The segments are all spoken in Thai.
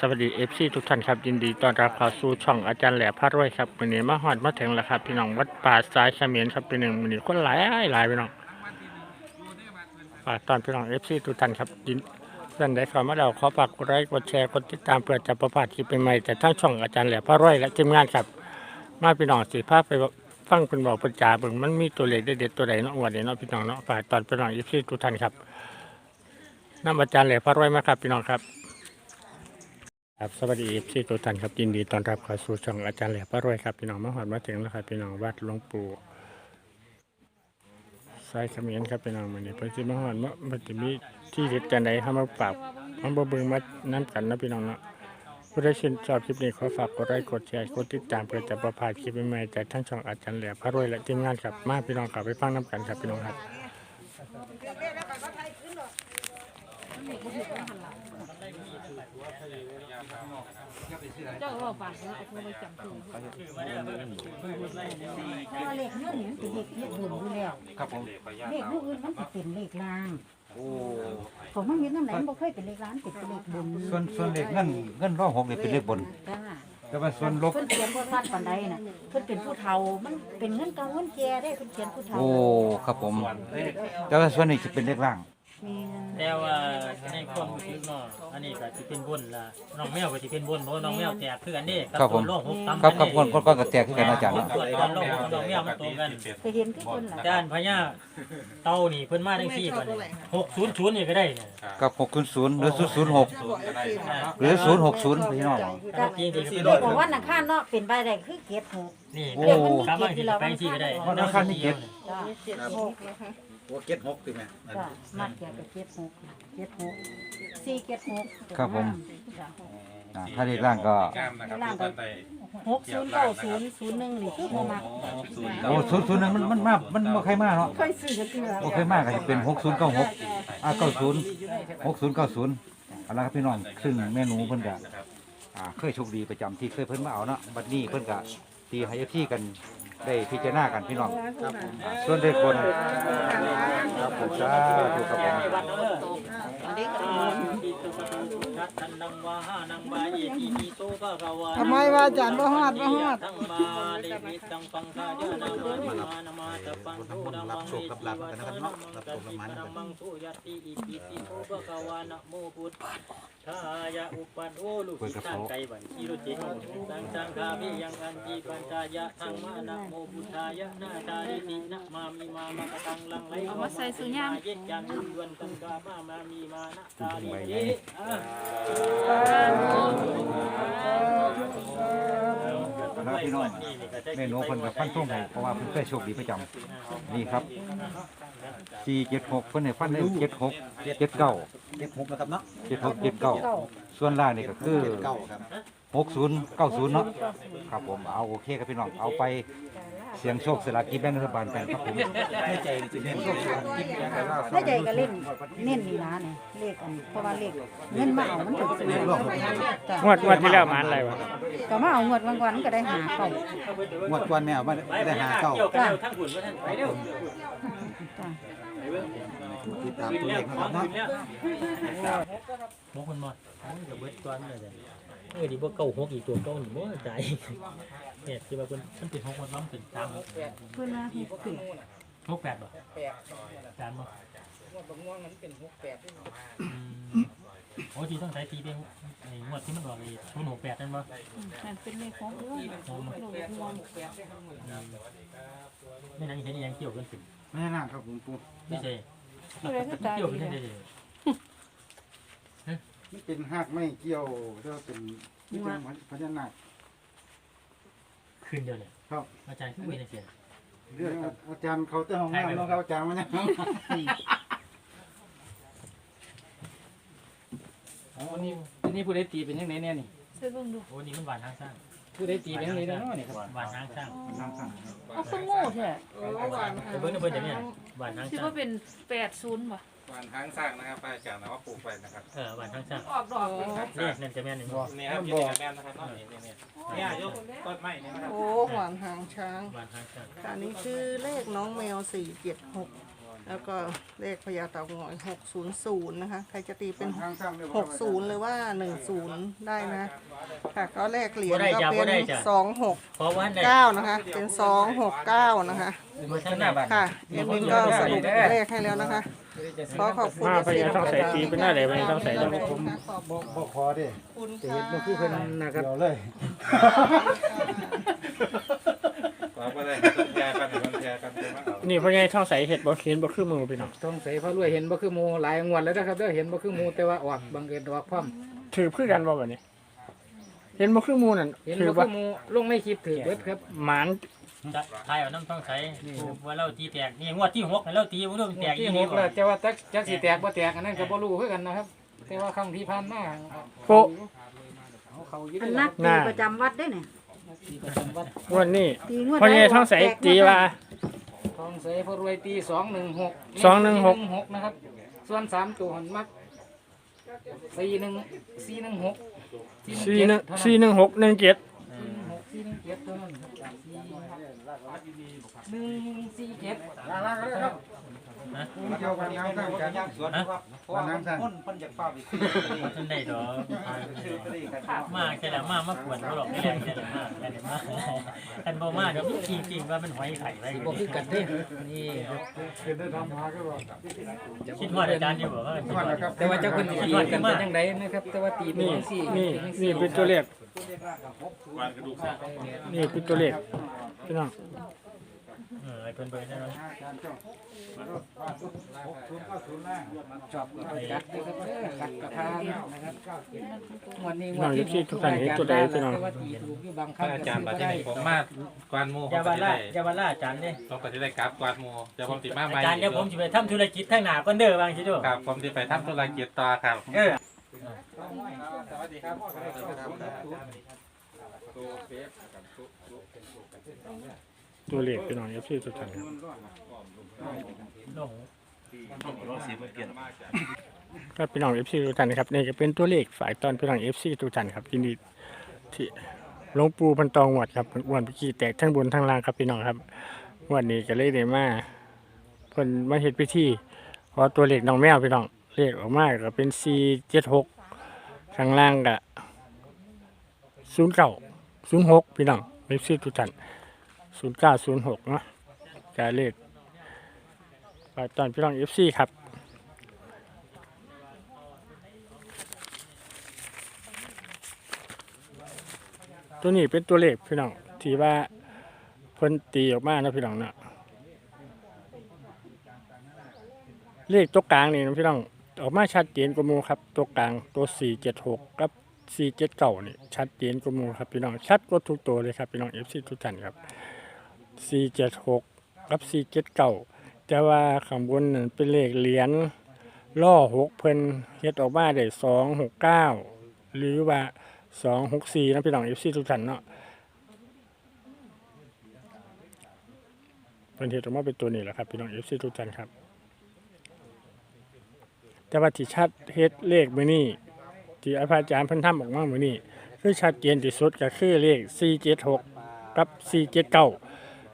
สวัสดีเอฟซีทุกท่านครับยินดีต้อนรับเข้าสู่ช่องอาจารย์แหล่พระรวยครับวันนี้มาฮอดมาถึงแล้วครับพี่น้องวัดป่าสายเขมิ้นครับพี่หนึ่งวันนี้คนหลายหลายพี่น้องฝากตอนพี่น้องเอฟซีทุกท่านครับยินเพื่อนได้เข้ามาแล้วขอฝากกดไลค์กดแชร์กดติดตามเพื่อจะประพาดคลิปใหม่แต่ทั้งช่องอาจารย์แหล่พระรวยและทีมงานครับ มาพี่น้องสิภาพไปฟังเป็นบอกปัญจาเบิ่งมันมีตัวเลขเด็ดตัวใดเนาะวันนี้เนาะพี่น้องเนาะฝากตอนพี่น้องเอฟซีทุกท่านครับน้ำอาจารย์แหล่พระรวยมาครับพี่น้องครับ ครับสวัสดีพี่ทุกท่านครับยินดีต้อนรับเข้าสู่ช่องอาจารย์แหล่พระรวยครับพี่น้องมาหอดมาถึงแล้วครับพี่น้องวัดหลวงปู่สายเขมิ้นครับพี่น้องมันนี่เพิ่นสิมาหอดมามันจะมีที่เด็ดจังใดเฮามาปรับมาบ่เบิ่งมานํกันนะพี่น้องเนาะผู้ใดชื่นชอบคลิปนี้ขอฝากกดไลค์กดแชร์กดติดตามเพื่อจะประพลาดคลิปใหม่ๆจากทั้งช่องอาจารย์แหล่พระรวยและทีมงานครับมาพี่น้องกลับไปฟังนํกันครับพี่น้องครับ เจ้าว่าฝากแล้วเอาโทรไปจำตัวเพราะว่าเลขเงินนี่มันเป็นเลขเลขบนอยู่แล้วครับผมเลขลูกอื่นมันสิเป็นเลขล่างโอ้ผมมันเห็นน้ำไหนมันบ่เคยเป็นเลขล้านเป็นเลขบนส่วนส่วนเลขเงินเงินร้อยหกเนี่ยเป็นเลขบน จ้าแต่ว่าส่วนลบ เพิ่นเขียนบ่สั้นปานใดน่ะเพิ่นเป็นผู้เฒ่ามันเป็นเงินเก่าเงินแก่ได้เพิ่นเขียนผู้เฒ่าโอ้ ครับผม แต่ว่าส่วนนี้จะเป็นเลขล่าง มีแต่ว่าในความรู้สึกเนาะอันนี้ก็สิเป็นบุญล่ะน้องแมวก็สิเป็นบุญเพราะว่าน้องแมวแตกคือกันเด้กับตัวโลกหกตำครับครับคนคนก็กระแตกขึ้นกันอาจารย์ตเนาะรวจตอนโลกกับน้องแมวมันตรงกันเคยเห็นคือเพิ่นล่ะอาจารย์พญาเต้านี่เพิ่นมาจังซี่บัดนี้600นี่ก็ได้เนี่ยกับหกศูนย์ศูนย์หรือศูนย์ศูนย์หกหรือศูนย์หกศูนย์พี่น้องจ้ะจริงๆเลขของวันอังคารเนาะเป็นใบใดคือเกตหกนี่โอ้ สามารถที่จะไปที่ก็ได้วันอังคารมีเจ็ดจ้าหก โอ้เก็ตหกคือไหมจ้ามัดเกี่ยวกับเกตหกเกตหกสี่เกตหกครับผม จ้ะ อ่าถ้าเลขล่างก็ล่างก็หกศูนย์เก้าศูนย์ศูนย์หนึ่งนี่คือบ่มักโอ้ศูนย์ศูนย์นึงมันมันมากมันบ่ใครมากเนาะค่อยซื้อกันเถื่อบ่เคยมากก็จะเป็นหกศูนย์เก้าหกอ่าเก้าศูนย์หกศูนย์เก้าศูนย์เอาละครับพี่น้อง ซึ่งแม่หนูเพิ่นก็อ่าเคยโชคดีประจำที่เคยเพิ่นมาเอาเนาะบัดนี้เพิ่นก็ตีให้พี่กัน ได้พิจารณากันพี่น้องอ่าส่วนเด็กคนครับผมสาธุครับผม ทำไมว่าอาจารย์บ่ฮอดบ่ฮอด ทั้งมาเลมิตังปังคายานามานิมานามาตะปังโทดังมังเวทีวานามังกัติปรมังโทยติอิปิติโภภะคะวานะโมพุทธายะอุปันโอลูกตั้งใจบันทีรุจิโนตังจังคามิยังอันจีปัญจายะทังมานะโมพุทธายะนาตาริตินะมามีมามะตังลังไหลเอามาใส่สุญญามเย็ดยันยวนตังกามามามีมานะตาลิติอะแล้วพี่น้องแม่หนูเพิ่นกับพันทุ่งให้เพราะว่าเพิ่นเคยโชคดีประจำนี่ครับ476เพิ่นให้ฟันได้76 79เก็ตหกนะครับเนาะ76 79ส่วนล่างนี่ก็คือเก็ตเก้าครับ60 90เนาะครับผมเอาโอเคครับพี่น้องเอาไป เสียงโชคสลากกินแบ่งรัฐบาลกันครับผมไม่ใจจะเน้นโชคดีกินแต่ว่าถ้าใจก็เล่นเน้นนี่นะนี่เลขอันเพราะว่าเลขเงินมาเอามันถึงซื้อจ้ะงวดงวดที่แล้วมาอะไรวะก็มาเอางวดวันวันๆก็ได้หาเก่างวดกวนแมวไม่ได้หาเก้าเกี่ยวกับทั้งหุ่นว่าท่านไปเร็วจ้ะติดตามตัวเลขนะครับเนาะหกคนหมด เดี๋ยวเบิดก้อนเลยเออดีบ่เก้าหกอีกตัวเก้าหนึ่งบ่ใจเนี่ยที่ว่าเพิ่นมันเป็นหกคนน้องเป็นสามหกเพื่อนว่าหกสิบหกแปดบ่แปดบ่โอ้ที่ต้องใช้ตีเป็นไอ้งวดที่มันบอกไอ้ศูนย์หกแปดนั่นบ่มันเป็นเลขของเรื่องโลกงวงไม่นั่งเห็นยังเกี่ยวกันสิไม่ได้นั่งครับผมปูไม่ใช่ผู้ใดก็ตายเกี่ยวดีกันนะได้เลย มันเป็นหักไม่เกี่ยวแต่ว่าเป็นนี่เป็นพญานาค คืนเดียวเนี่ยครับ อาจารย์ขึ้นไปในเสียงเรื่องอาจารย์เขาเต้าห้องน้ำเนาะครับอาจารย์มันเนี่ยวันนี้วันนี้ผู้ใดตีเป็นยังไงเนี่ยนี่ช่วยเบิ่งดูโอ้นี่มันหวานทางสร้างผู้ใดตีเป็นยังไงเนาะนี่ครับหวานทางสร้างเอาคือโง่แท้เดี๋ยวเบิ้งเบิ้งจะเนี่ยหวานทางคิดสร้างว่าเป็น80บ่ หวานทางสร้างนะครับป้าอาจารย์นะว่าปลูกไปนะครับเออหวานทางสร้างออกดอกนี่นั่นจะแม่นหนึ่งนี่ครับยี่สิบแม่นนะครับนี่นี่นี่เนี่ยยกต้นไม้นี่นะครับโอ้หวานหางช้างหวานทางสร้างอันนี้คือเลขน้องแมวสี่เจ็ดหกแล้วก็เลขพญาเต่างอยหกศูนย์ศูนย์นะคะ ใครจะตีเป็นทางสร้างเรียกหว่ากศูนย์หรือว่าหนึ่งศูนย์ได้นะ ค่ะก็เลขเหรียญบ่ได้ก็จ้ะเป็บ่นได้จ้ะสองหกเพราะว่าได้เก้านะคะ เป็นสองหกเก้านะคะ มาท่านหน้าบ้านค่ะ เอ็มมินก็สรุปเลขให้แล้วนะคะ ขอขอบคุณมาพญาต้องใส่ตีเป็นหน้าไหนพญาต้องใส่แล้แล้ววผมขอบบ่บ่ขอเด้คุณจะค่ะเห็นบ่คือเพิ่นนะครับเดี๋ยวเลยขอไปเลยต้องแชร์กันต้องแชร์กันใช่ไหมเอานี่พญาต้องใส่เห็ดบ่เขียนบ่คือมือพี่น้องต้องใส่พระรวยเห็นบ่คือหมูหลายงวดแล้วนะครับเด้อเห็นบ่คือหมูแต่ว่าออกบังเอิญออกพร้อมถือคือกันบ่แบบนี้ เห็นบ่คือมือนั่นเห็นถือบ่คืว่าอหมูลงในคลิปถือเบิดครับหมาน จะทายเอาน้ำต้องใช้ว่าเราตีแตกนี่งวดที่หกเราตีบ่รู้แตกที่อีหนี่กแล้วแต่ว่าจักจักสิแตกบ่แตกอันนั้นก็บ่รู้คือกันนะครับ แต่ว่าครั้งที่ผ่านมาโป๊ะเอาเขาอยู่อันเด้อนักหน้าตีประจำวัดได้เนี่ยประจำวัดงวันนี้ตีงวดพญาต้องใส่ตีว่าทองใส่พระรวยตี216 216 416นะครับ ส่วนสามตัวหันมัก41 416สี่หนึ่งสี่หนึ่งหกหนึ่งเจ็ดหกสี่หนึ่งเจ็ดเท่านั้นครับ หนึ่งสี่เจ็ดเกี่ยวกับน้ำสร้างกันย่างสวนนะครับเพราะว่ามันคนเพิ่นอยากเฝ้าอีกท่านได้ดอกซื้อไปเลยกันมากใช่แล้วมากมากกวนบ่หรอกไม่แรงใช่แล้วมากแต่มากอันบ่มากเดี๋ยวจริงๆว่ามันหอยไข่ไว้บอกคือกันเด้อนี่คิดว่าอาจารย์อยู่บ่ว่าคิดว่าแต่ว่าเจ้าคนตีกันเป็นยังไงนะครับ แต่ว่าตีเป็นนี่จังสี่นี่เป็นจังนี่สี่เป็นตัวเลขนี่เป็นตัวเลขพี่น้องเออไอ้เพิ่นเบิ่งได้แล้วจับกัดนะครับเด้อกัดกระทานนะครับวันนี้น้องอยู่ที่ทุกท่านเห็นตัวใดพี่น้องแต่ว่าตีถูกอยู่บางคพระรั้งอาจารย์บัดก็นี้ได้ผมมากวานหมูอยาเขาบาก็ล่าได้อยาบาล่าอาจารย์เด้เขาก็จะได้กราฟกวาดหมูเดี๋ยวผมติมาใหม่อาจารย์เดี๋ยวผมสิไปทำธุรกิจทางหน้าก่อนเด้อบางทีเด้อ ครับผมจะไปทำธุรกิจต่อครับเออ ตัวเลขพี่น้องอยู่ที่ทุกท่านครับลงครับพี่น้องเอฟซีทุกท่านนะครับนี่ก็เป็นตัวเลขฝ่ายตอนพี่น้องเอฟซีทุกท่านครับยินดีที่หลวงปู่พันตองวัดครับวันพิกีแตกทั้งบนทั้งล่างครับพี่น้องครับ วันนี้ก็เลยได้มาเพิ่นมาเฮ็ดพิธีขอตัวเลขน้องแมวพี่น้องเลขออกมาก็เป็น476ข้างล่างก็09 06พี่น้องเอฟซีทุกท่าน 0906เนาะก็เลขฝ่ายตอนพี่น้องเอฟซีครับตัวนี้เป็นตัวเลขพี่น้องที่ว่าเพิ่นตีออกมานะพี่น้องเนาะเลขตัวกลางนี่นะพี่น้องออกมาชัดเจนกว่ามูครับ ตัวกลางตัว 476 กับ 479นี่ชัดเจนกว่ามูครับพี่น้องชัดกว่าทุกตัวเลยครับพี่น้อง FC ทุกท่านครับ 476กับ479แต่ว่าข้างบนนั่นเป็นเลขเหรียญล่อหกเพิ่นเฮ็ดออกมาได้269หรือว่าสองหกสี่นะพี่น้องเอฟซีทุกท่านเนาะเป็นเหตุออกมาเป็นตัวนี้แหละครับพี่น้องเอฟซีทุกท่านครับแต่ว่าที่ชัดเฮ็ดเลขมือนี้ที่อาจารย์เพิ่นทำออกมามือนี้คือชัดเจนที่สุดก็คือเลข476กับ479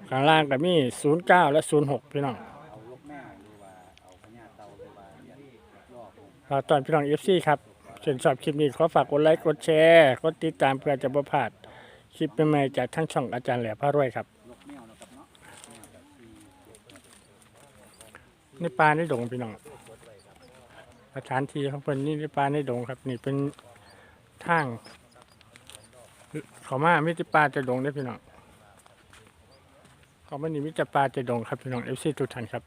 ข้างล่างก็มี09และ06พี่น้องฝาตอนพี่น้องเอฟซีครับส่วนชอบคลิปนี้ขอฝากกดไลค์กดแชร์กดติดตามเพื่อจะบ่พลาดคลิปใหม่ๆจากทั้งช่องอาจารย์แหล่พารวยครับในป่าในดงพี่น้องสถานที่ของเพิ่นนี่ในป่าในดงครับ นี่เป็นทางเขามามิตรป่าจะดงได้พี่น้อง เขามานี่มิตรป่าจะดงครับพี่น้องเอฟซีทุกท่านครับ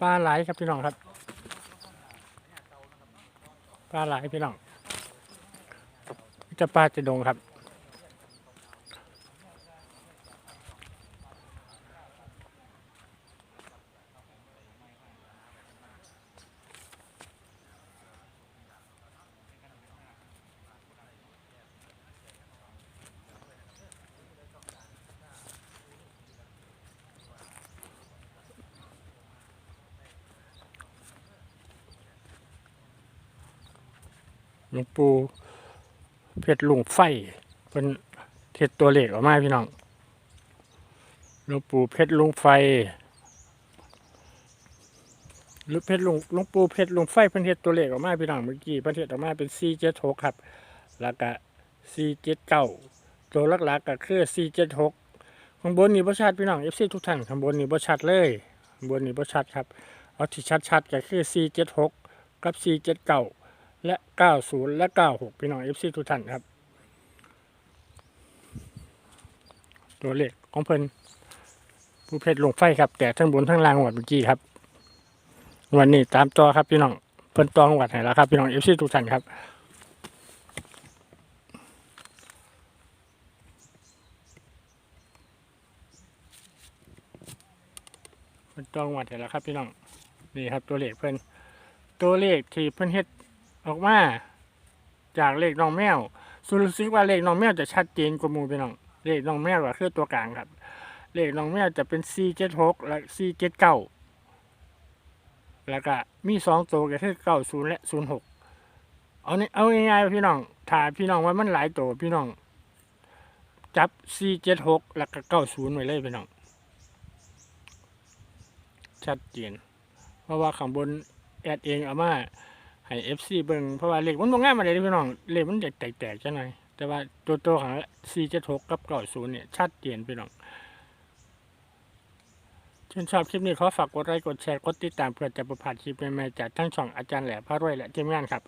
ปลาไหลครับพี่น้องครับปลาไหลพี่น้องจะปลาจะดงครับ ลวงปู่เพชรลุงไฟเป็นเทศตัวเลขออกมาพี่น้องหลวงปู่เพชรลุงไฟ หรือเพชรลุงหลุงปู่เพชรลุงไฟเพิ่นเฮ็ดตัวเลขออกมาพี่น้องเมื่อกี้เพิ่นเฮ็ดออกมาเป็น476ครับ แล้วก็479ตัวหลักๆก็คือ476ข้างบนนี่บ่ชัดพี่น้อง FC ทุกท่านข้างบนนี่บ่ชัดเลยข้างบนนี่บ่ชัดครับเอาที่ชัดๆก็คือ476กับ479 และ 90 และ 96 พี่น้อง FC ทุกท่านครับ ตัวเลขของเพิ่นผู้เพชรลงไฟครับ แต่ทั้งบนทั้งล่างหวัดเมื่อกี้ครับ วันนี้ตามต่อครับพี่น้องเพิ่นตองหวัดไหนแล้วครับพี่น้องเอฟซีทุกท่านครับเพิ่นตองหวัดไหนแล้วครับพี่น้องนี่ครับตัวเลขเพิ่นตัวเลขที่เพิ่นเฮ็ด ออกมาจากเลขน้องแมวสุรู้สึกว่าเลขน้องแมวจะชัดเจนกว่ามู่พี่น้องเลขน้องแมวก็คือตัวกลางครับ เลขน้องแมวจะเป็น 476 และ 479 แล้วก็มีสองตัวก็คือ90 และ 06 เอาเนี่ยเอาง่ายๆพี่น้องถ้าพี่น้องว่ามันหลายตัวพี่น้อง จับ 476 แล้วก็90ไว้เลยพี่น้อง ชัดเจน เพราะว่าข้างบนแอดเองเอามา ให้ FC เบิ่งเพราะว่าเลขมันบ่งามมาเลยพี่น้องเลขมันแตกๆจังหน่อยแต่ว่าตัวตัวของ476กับ90เนี่ยชัดเจนพี่น้องชื่นชอบคลิปนี้ขอฝากกดไลค์กดแชร์กดติดตามเพื่อจะประพลาดคลิปใหม่ๆจากทั้งช่องอาจารย์แหล่พระรวยและทีมงานครับ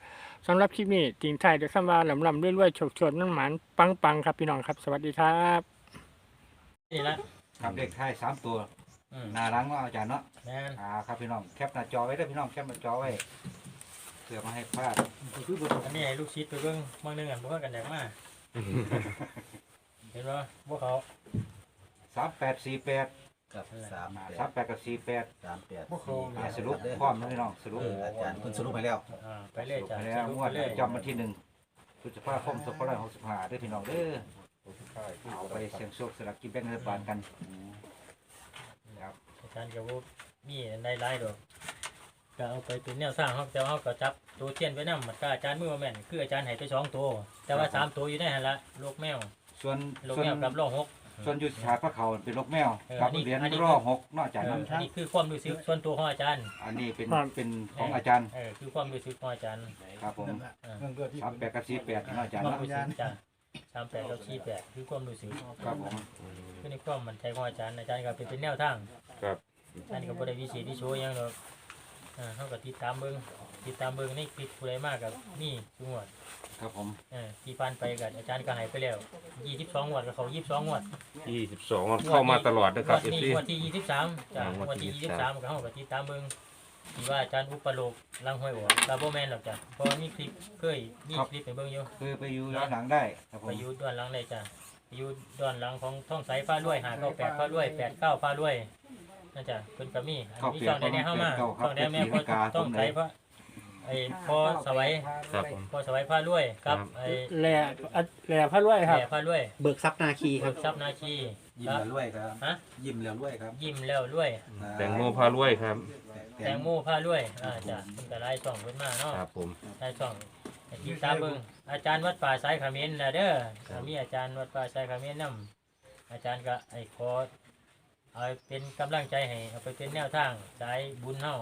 สำหรับคลิปนี้ทิ้งท้ายด้วยคำว่าลำลำเรวยๆโชคโชนนั่นหมานปังปังๆครับพี่น้องครับ สวัสดีครับนี่ละครับเลขท้ายสามตัวหน้าหลังเนาอาจารย์เนาะแม่นอ่าครับพี่น้องแคปหน้าจอไว้เด้พี่น้องแคปหน้าจอไว้ เพื่อมาให้พลาดอันนี้ให้ลูกชิดไปเบิ่งบางหนึงอันบ่เข้ากันอยากมาเห็นบ่พวกเขาสามแปดสี่แปดกับสามสามแปดกับสี่แปดสามแปดพวกเขาอ่าสรุปพร้อมนะพี่น้องสรุปเอออาจารย์เพิ่นสรุปไปแล้ว อ่าไปเลยจ้ะไปแล้วสรุปงวดไปเลยจำวันที่หนึ่งพฤษภาคมสองพันห้าร้อยหกสิบห้าเด้อพี่น้องเด้อเอาไปเสี่ยงโชคสลักกินแบ่งรัฐบาลกันครับอาจารย์ก็บ่มีอันใดหลายดอก ก็เอาไปเป็นแนวสร้างเฮาแต่ว่าเฮาก็จับตัวเทียนไว้นำมันก็อาจารย์มือว่าแม่นคืออาจารย์ให้ไปสองตัว แต่ว่าสามตัวอยู่ในหั่นละโลกแมวส่วนโลกส่วนแมวกับโลกหก ส่วนอยุทธชาพระเขาเป็นนกแมวเออกับอันนี้เหรียญอันนี้ ร่อหกเนอกจากเออนั้นอันนี้คือความรู้สึกส่วนตัวของอาจารย์อันนี้เป็นครับ เป็นของอาจารย์เออคือความรู้สึกของอาจารย์ครับผมเออสามแปดกับสี่แปดเนอกจากความนั้นรู้สึกจ้ะสามแปดกับสี่แปดคือความรู้สึกครับผมคือในความมั่นใจของอาจารย์อาจารย์ก็เป็นเป็นแนวทางครับอาจารย์ก็บ่ได้วิเศษวิโชหยังดอก อ่าเฮาก็ติดตามเบิ่งติดตามเบิ่งในคลิปผู้ใดมากกับนี่ทุกงวดครับผมเออที่ผ่านไปกับอาจารย์ก็ให้ไปแล้ว22งวดกับเขา22งวดยี่สิบสองเข้ามาตลอดนะครับงเอวดฟนี้ซี งวดที่23จ้ะอ่างงววดดที่ที่23 ก็เฮาก็ติดตามเบิ่งที่ว่าอาจารย์อุปโลกลังห้วยหัวก็บ่แม่นหรอกจ้ะเพราะว่ามีคลิปเคยมีคลิปให้เบิ่งอยู่ คือไปอยู่ย้อนหลังได้ครับผไปมอยู่ด้านหลังเลยจ้ะไปอยู่ด้านหลังของท่องใสฟ้ารวยหาเก้าแปดฟ้ารวยแปดเก้าฟ้ารวย นั่นจ้ะเพิ่นก็มีอันเข้านี้เปลี่ยช่อนงใดเนี่ยเข้ามาช่องใดแม่พอท่องใสพระไอ้พอสวัยครับผม พอสวัยฟ้ารวยครับ ไอ้แหล่อะแหล่พระรวยครับแม่ฟ้ารวยเบิกทรัพย์นาคีคเบิรับ กทรัพย์นาคียิ้คมรับแล้วรวยครับฮะยิ้มแล้วรวยครับยิ้มแล้วรวย แตงโมพารวยครับ แตงโมฟ้ารวยอ่าจ้ะเพิ่นก็ไล่ช่องเพิ่นมาเนาะ ครับผมไล่ช่องให้ติดตามเบิ่งอาจารย์วัดป่าสายเขมิ้นน่ะเด้อครับ มีอาจารย์วัดป่าสายเขมิ้นนํอาจารย์ก็ไอ้ขอ เอาเป็นกำลังใจให้เอาไปเป็นแนวทางสายบุญเฮา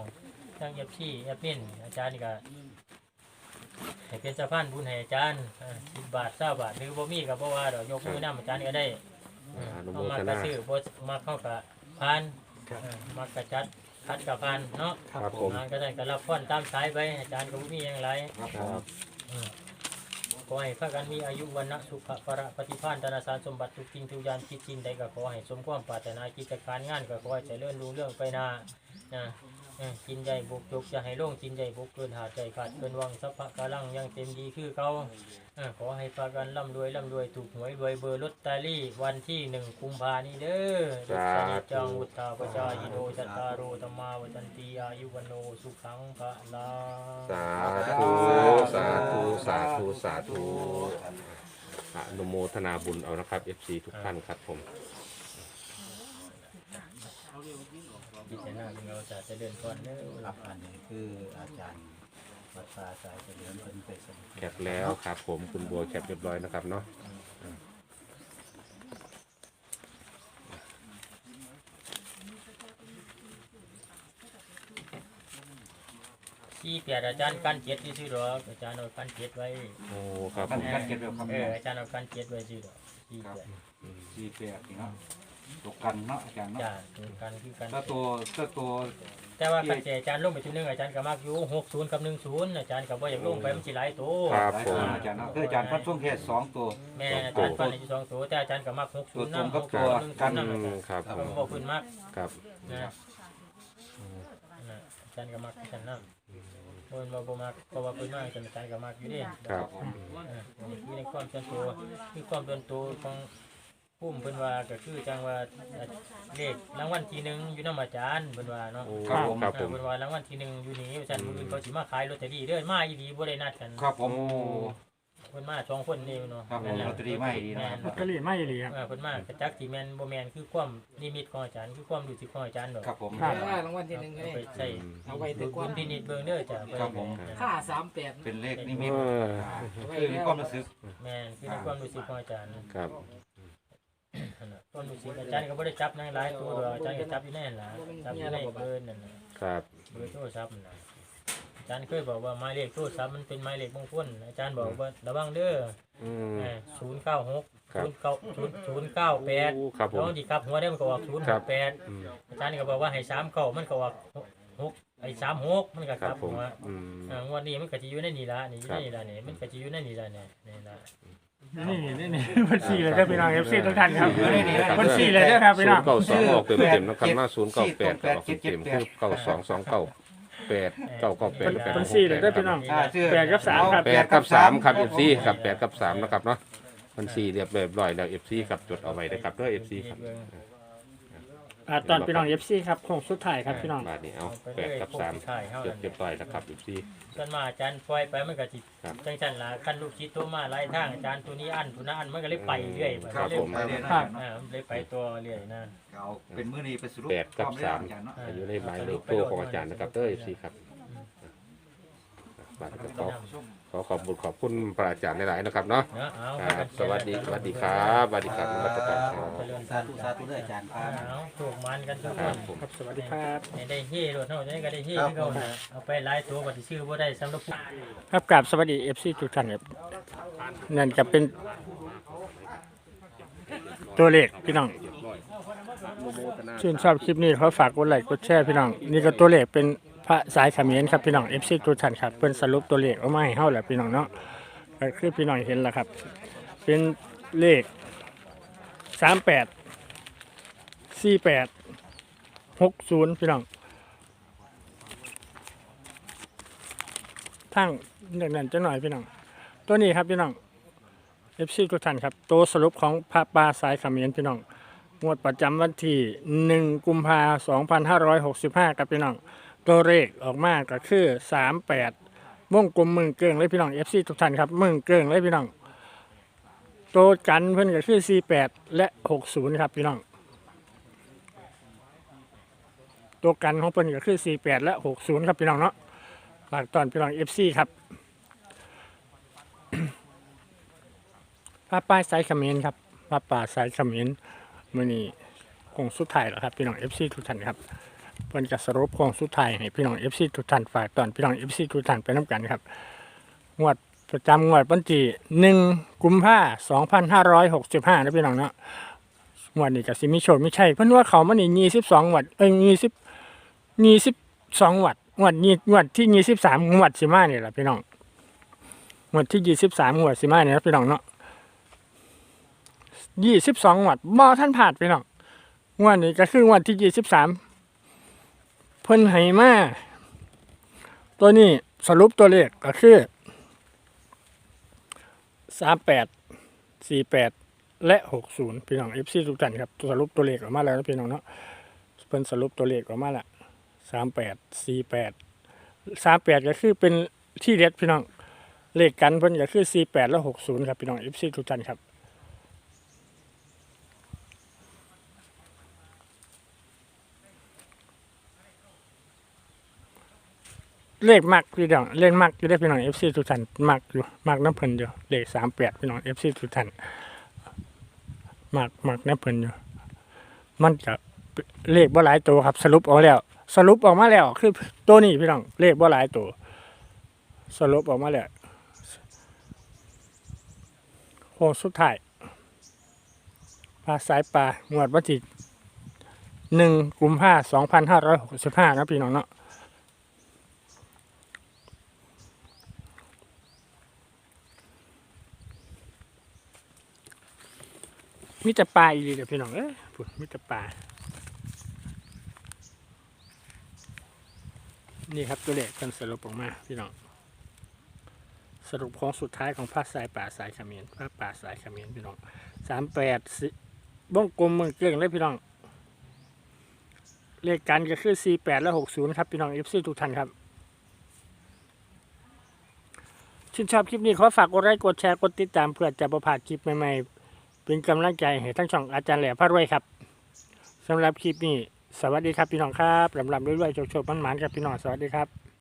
ทั้งเอฟซีเอฟมินอาจารย์นี่ก็ให้เป็นสะพานบุญให้อาจารย์สิบบาทเศร้าบาทหรือบ่มีก็บ่ว่าดอกยกมือนํอาจารย์ก็ได้อ่าอนุโมเอามาทกระนา ซื้อบ่มาเข้ากับพานเออมากระจัดคัดกับพานเนาะครับผม อ่าก็ได้ก็รับพรตามสายไปอาจารย์ก็บ่มีหยังหลายครับผคมรับ ขอให้พากันมีอายุวันนะสุขภระปฏิภาณธนสารสมบัติทุกทิ้งทุกอย่านคิดสิ่งใดก็ขอให้สมความปรารถนากิจการงานก็ขอให้เจริญรุ่งเรื่องไปนานะ กินใหญ่บุกจกจะให้โล่งกินใหญ่บุกเกินหาใจขาดเกินวังสัพพะกาลังยังเต็มดีคือเขาอขอให้พากันร่ำรวยร่ำรวยถูกหวยรวยเบอร์ลอตเตอรี่วันที่หนึ่งกุมภานี้เด้อสาธุสนิจจังวุฒาปจายโนจัตตารโอธรรมาวันตีอายุวโนสุขังพระลาสาธุสาธุสาธุสาธุอนุโมทนาบุญเอานะครับ FC ทุกท่านครับผม พิจารณาเราจะจะเดินก่อนเด้อครับอันนี้คืออาจารย์วัดป่าสายเฉลิมเพิ่นไปส่งแคปแล้วครับผมคุณบัวแคปเรียบร้อยนะครับเนาะสี่แปดอาจารย์กันเจ็ดที่ซื้อดอกอาจารย์เอากันเจ็ดไว้โอ้ครับผกันมกันเก็บเร็วครับเอออาจารย์เอากันเจ็ดไว้ซื้อดอกสี่แปดสี่แปดนี่เนาะ ตกกันเนาะอาจารย์เนาะจ้าตัวกันคือกัน ถ้าตัวถ้าตัวแต่ว่ากันเจอาจารย์ลงไปทีนึงอาจารย์ก็มักอยู่หกศูนย์กับหนึ่งศูนย์อาจารย์ก็บ่อยากลงไปมันสิหลายตัวครับหลายผตัวมอาจารย์เนาะคืออาจารย์พัดช่วงแค่สองตัว แม่อาจารย์ฟันอยู่สองตัวแต่อาจารย์ก็มักหกศูนย์ตัวตรงนำกับหกตัศูวนย์หนึ่งกัศูนนย์นำอืมครับผผมมบอกคุณมากครับนะนะอาจารย์ก็มักกันนำคนบ่บ่มักเพราะว่าเพิ่นมาอาจารย์ก็มักอยู่เดิครับเอออันนี้คือในความส่วนตัวคือความส่วนตัวของ ผู้เพิ่นว่าก็คือจังว่าเลขรางวัลที่หนึ่งอยู่นำอาจารย์เพิ่นว่าเนาะโอ้ครับผม ครับเอผอม เพิ่นว่ารางวัลที่หนึ่งอยู่นี่อาจารย์มื้ออื่นเขาสิมาขายลอตเตอรี่เด้อมาอีหลีบ่ได้นัดกันครับผม เพิ่นมาสองคนนี่เนาะครับผมลอตเตอรี่มาให้ดีนะครับลอตเตอรี่ไม่ดีครับเออเพิ่นมากระจักสิแม่นบ่แม่นคือความนิมิตของอาจารย์คือความรู้สึกของอาจารย์ดอกครับผม ครับเออรางวัลที่หนึ่งก็เอาได้ไปใช้เอาไว้แต่ดูก่อนพินิจเบิ่งเด้อจ้ะครับผม ค่าสามแปดเป็นเลขนิเอมิตอคือมีความรู้สึก แม่นคือในความรู้สึกของอาจารย์ ครับ นั่นน่ะความรู้สึกอาจารย์ก็บ่ได้จับในหลายตัวดอกอาจารย์ก็จับอยู่ในนั่นล่ะจับอยู่ในเบอร์นั่นน่ะครับเบอร์โทรศัพท์นั่นน่ะอาจารย์เคยบอกว่าหมายเลขโทรศัพท์มันเป็นหมายเลขมงคลอาจารย์บอกว่าระวังเด้ออืม ศูนย์เก้าหกครับศูนย์เก้าศูนย์ศูนย์เก้าแปดโอ้ครับผมน้องดีครับหัวได้มันก็ออกศูนย์คหรับ กแปดอืมอาจารย์ก็บอกว่าให้สามเก้ามันก็ออกหกหกไอ้สามหกมันก็คกรัลับบผมหัวอืม อ่างวดนี้มันก็จะอยู่ในนี่ละนี่อยู่ครัในบนี่ละนี่มันก็จะอยู่ในนี่ละเนี่ยนี่ละ นี่นี่นี่บัญชีเลยเด้อพี่น้องเอฟซีทุกท่านครับครับบัญชีเลยเด้อครับพี่น้องศูนย์เก้าสองออกเต็มเต็มๆนะครับมาศูนย์เก้าแปดออกเต็มเต็มๆคือเก้าสองสองเก้าแปดเก้าเก้าแปดแปดบัญชีเลยเด้อพี่น้อง อ่าชื่อแปดกับสามครับ แปดกับสามครับเอฟซีครับแปดกับสามนะครับเนาะบัญชีเรียบร้อยแล้วเอฟซีครับจดเอาไว้นะครับเด้อเอฟซีครับ อ่าตอนพี่น้องเอฟซีครับโค้งสุดท้ายครับพี่น้อง บาทนี้เอาแปดกับสามถ่ายเท่าจดนั้นเรียบร้อยแล้วครับเอฟซีส่วนมาอาจารย์ปล่อยไปมันก็จิครับ จังสันละคันลูกชิดโทรมาหลายทางอาจารย์ตัวนี้อันตัวนั้นอันมันก็เลยไปเรื่อยครับเลยผม ไปไปเรื่เรื่ออยยๆอ่ามันเลยไปตัวเรื่อยนะ เอาเป็นมื้อนี้เป็นสรุปแปดกับสามควได้อาจารย์เนาะ อายุในหมายเลขตัวของอาจารย์นะครับเด้อเอฟซีครับบาทนี้ก็ขอข อขอบคุณขอบคุณพระอาจารย์หลายๆนะครับเนาะเนาะเอาครับ สวัสดีสวัสดีครับสวัสดีครับนมัสการครับเจริญสาธุสาธุด้วยอาจารย์ครับ เอาถูกมันกันทุกคครับนผม ครับสวัสดีครับ ให้ได้เฮ่รถเท่านี้ก็ได้เฮ่ที่เขานะเอาไปหลายตัวก็สิชื่อบ่ได้สำหรับผู้ ครับกราบสวัสดีเอฟซีทุกท่านครับนั่นจะเป็น ตัวเลขพี่น้องชื่นชอบคลิปนี้เขาฝากกดไลค์กดแชร์พี่น้อง นี่ก็ตัวเลขเป็น พระสายขมิ้นครับพี่น้องเอฟซีทุกท่านครับเป็นสรุปตัวเลขออกมาให้เฮาแหละพี่น้องเนาะก็คือพี่น้องเห็นแล้วครับ เป็นเลขสามแปดสี่แปดหกศูนย์พี่น้องทั้งเรื่องนั้นจะหน่อยพี่น้องตัวนี้ครับพี่น้องเอฟซีทุกท่านครับตัวสรุปของพระปลาสายขมิ้นพี่น้องงวดประจำวันที่1กุมภาพันธ์2565ครับพี่น้อง ตัวเลขออกมาก็คือ38วงกลมมึงเกิงเลยพี่น้อง FC ทุกท่านครับมึงเกิงเลยพี่น้องตัวกันเพิ่นก็คือ48และ60ครับพี่น้องตัวกันของเพิ่นก็คือ48และ60ครับพี่น้องเนาะฝากตอนพี่น้องเอฟซีครับป้าป้ายสายขมิ้นครับป้าป่าสายขมิ้นมื่อนี้คงสุดท้ายแล้วครับพี่น้องเอฟซีทุกท่านครับ เพิ่นจะสรุปคงสุดท้ายให้พี่น้องเอฟซีทุกท่านฝากตอนพี่น้องเอฟซีทุกท่านไปน้ำกันครับงวดประจำงวดวันที่หนึ่งกุมภาสองพันห้าร้อยหกสิบห้านะพี่น้องเนาะงวดนี้กับซิมิโชคไม่ใช่เพิ่นว่าเขามันนี่ยี่สิบสองวัดเอ้ยยี่สิบยี่สิบสองวัดงวดนี้งวดที่ยี่สิบสามงวดสิมาเนี่ยแหละพี่น้องงวดที่ยี่สิบสามงวดสิมาเนี่ยนะพี่น้องเนาะยี่สิบสองงวดบ่ท่านผ่านพี่น้องงวดนี้ก็คืองวดที่ยี่สิบสาม เพิ่นให้มาตัวนี้สรุปตัวเลขก็คือสามแปดสี่แปดและหกศูนย์พี่น้องเอฟซีทุกท่านครับสรุปตัวเลขออกมาแล้วนะพี่น้องเนาะเพิ่นสรุปตัวเลขออกมาล้วสามแปดสี่แปดสามแปดก็คือเป็นที่เด็ดพี่น้องเลขกันเพิ่นก็คือสี่แปดและหกศูนย์ครับพี่น้องเอฟซีทุกท่านครับ เลขมักพี่น้องเลขมักอยู่ได้พี่น้องเอฟซีทุกท่านมักอยู่มักน้ำเพิ่นอยู่เลขสามแปดพี่น้องเอฟซีทุกท่านมักมักน้ำเพิ่นอยู่ มันจะเลขบ่หลายตัวครับ สรุปออกแล้ว สรุปออกมาแล้ว คือตัวนี้พี่น้องเลขบ่หลายตัว สรุปออกมาแล้วโค้งสุดท้ายปลาสายปลางวดวันที่หนึ่งกุมภาสองพันห้าร้อยหกสิบห้านะพี่น้องเนาะ มีแต่ปลาอีหลีเดี๋ยพี่น้องเอ้ยพูดมีแต่ปลา นี่ครับตัวเลขกันสรุปออกมาพี่น้อง สรุปของสุดท้ายของภาคสายป่าสายขมรภาคป่าสายขมรพี่น้องสามแปดสิบ้งกลมเมืองเกลืองเลยพี่น้อง เลขกันก็คือสี่แปดและหกศูนย์ครับพี่น้องเอฟซีทุกท่านครับชื่นชอบคลิปนี้ขอฝากกดไลค์กดแชร์กดติดตามเพื่อจะประพาดคลิปใหม่ๆ เป็นกำลังใจให้ทั้งช่องอาจารย์แหล่พระรวยครับสำหรับคลิปนี้ สวัสดีครับพี่น้องครับลำลำด้วยๆโชคๆมันๆครับพี่น้องสวัสดีครับ